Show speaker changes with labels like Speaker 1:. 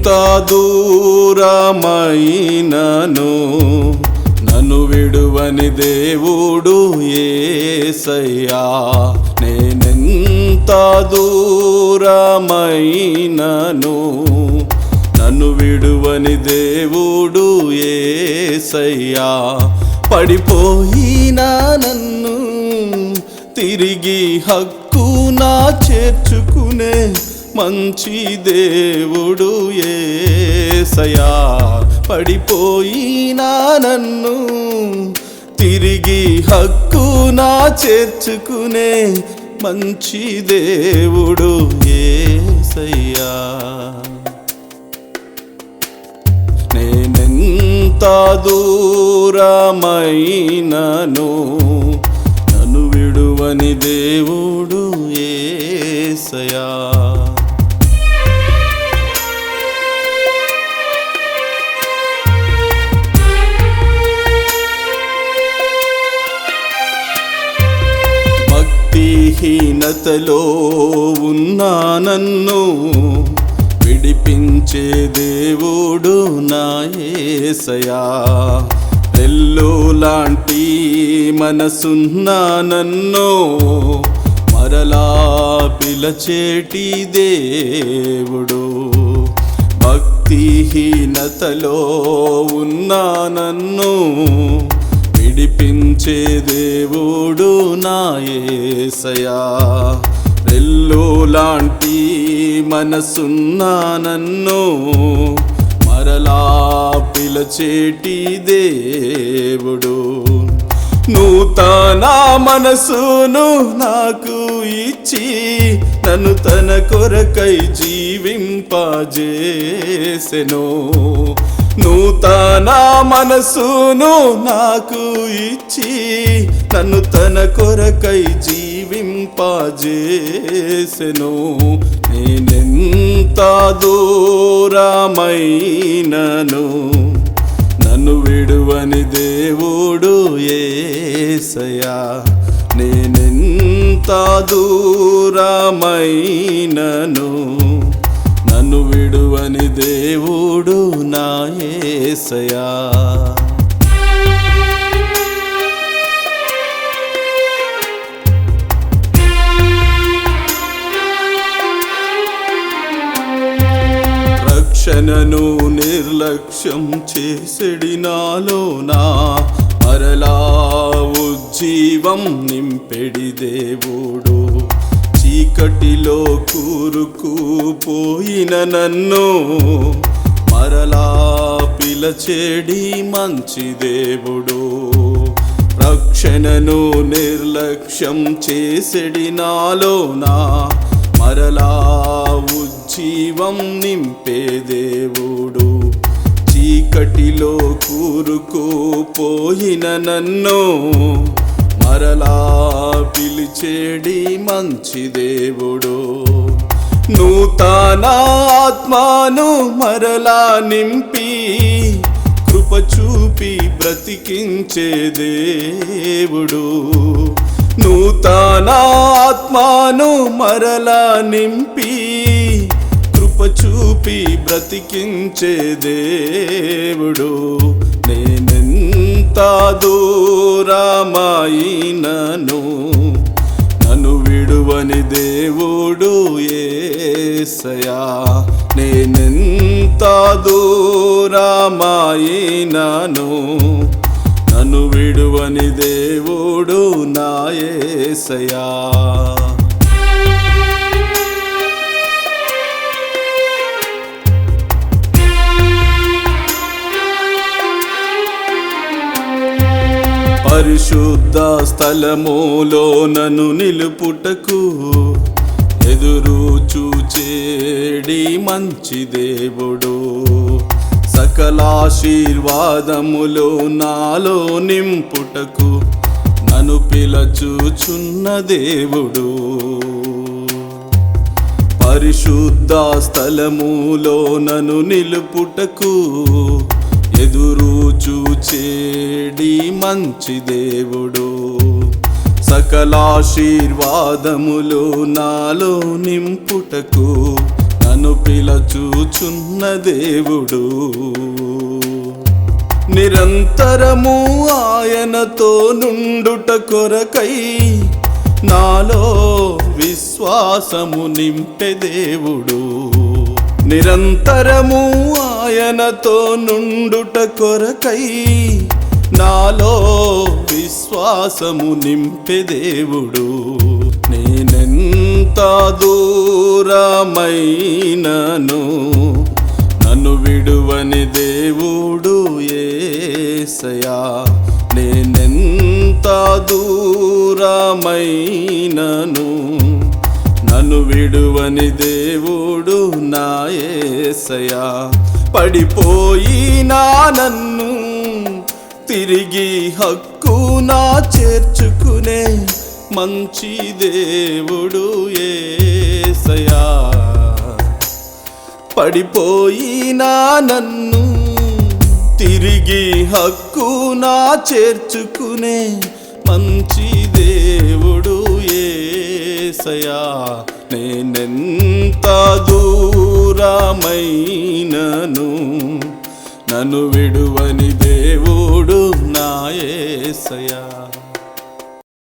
Speaker 1: నేనెంత దూరమైనను నన్ను విడువని దేవుడు ఏసయ్యా. నేనెంత దూరమైనను నన్ను విడువని దేవుడు ఏసయ్యా. పడిపోయినా నన్ను తిరిగి హక్కు నా చేర్చుకునే మంచి దేవుడు ఏసయా. పడిపోయినా నన్ను తిరిగి హక్కు నా చేర్చుకునే మంచి దేవుడు ఏసయ్యా. నేనెంత దూరమైనను నన్ను విడువని దేవుడు ఏసయా భక్తిహీనతలో ఉన్న నన్ను విడిపించే దేవుడు నాయసయా ఎల్లో లాంటి మనసున్న నన్ను మరలా పిలచేటి దేవుడు. భక్తిహీనతలో ఉన్న నన్ను విడిపించే దేవుడు నా యేసయా రెల్లు లాంటి మనసున్నా నన్ను మరలా పిలచేటి దేవుడు. నూతన మనసును నాకు ఇచ్చి నన్ను తన కొరకై జీవింపజేసెను. నూతన మనసును నాకు ఇచ్చి నన్ను తన కొరకై జీవింపజేసెను. నేనెంత దూరమైనను నన్ను విడువని దేవుడు ఏసయా. నేనెంత దూరమైనను నన్ను విడువని దేవుడు నా ఏసయా. రక్షణను నిర్లక్ష్యం చేసెడి నాలోనా? మరలా ఉజ్జీవం నింపెడి దేవుడు. చీకటిలో కూరుకుపోయిన నన్ను మరలా పిలచేడి మంచి దేవుడు. రక్షణను నిర్లక్ష్యం చేసెడి నాలోనా మరలా ఉజ్జీవం నింపే దేవుడు. చీకటిలో కూరుకుపోయిన నన్ను మరలా పిలిచేడి మంచి దేవుడు. నూతన ఆత్మాను మరలా నింపి కృప చూపి బ్రతికించే దేవుడు. నూతన ఆత్మాను మరలా నింపి కృప చూపి బ్రతికించే దేవుడు. నేనెంత దూరమైనను నన్ను దేవుడు ఏసయా నేనెంత దూరమాయినను నన్ను విడువని దేవుడు నాయసయా స్థలములో నన్ను నిలుపుటకు ఎదురు చూచేడి మంచి దేవుడు. సకలాశీర్వాదములో నాలో నింపుటకు నన్ను పిలచూచున్న దేవుడు. పరిశుద్ధ స్థలములో నన్ను నిలుపుటకు ఎదురు చూచేడి మంచి దేవుడు. సకలాశీర్వాదములు నాలో నింపుటకు నన్ను పిలచూచున్న దేవుడు. నిరంతరము ఆయనతో నుండుట కొరకై నాలో విశ్వాసము నింపె దేవుడు. నిరంతరము ఆయనతో నుండుట కొరకై నాలో విశ్వాసము నింపె దేవుడు. నేనెంత దూరమైనను నన్ను విడువని దేవుడు ఏసయా. నేనెంత దూరమైనను నన్ను విడువని దేవుడు నాయసయా పడిపోయినా నన్ను తిరిగి హక్కు నా చేర్చుకునే మంచి దేవుడు ఏసయా పడిపోయినా నన్ను తిరిగి హక్కు నా చేర్చుకునే మంచి దేవుడు ఏసయా నేనెంత దూరమైనను నన్ను విడువని దేవుడు నా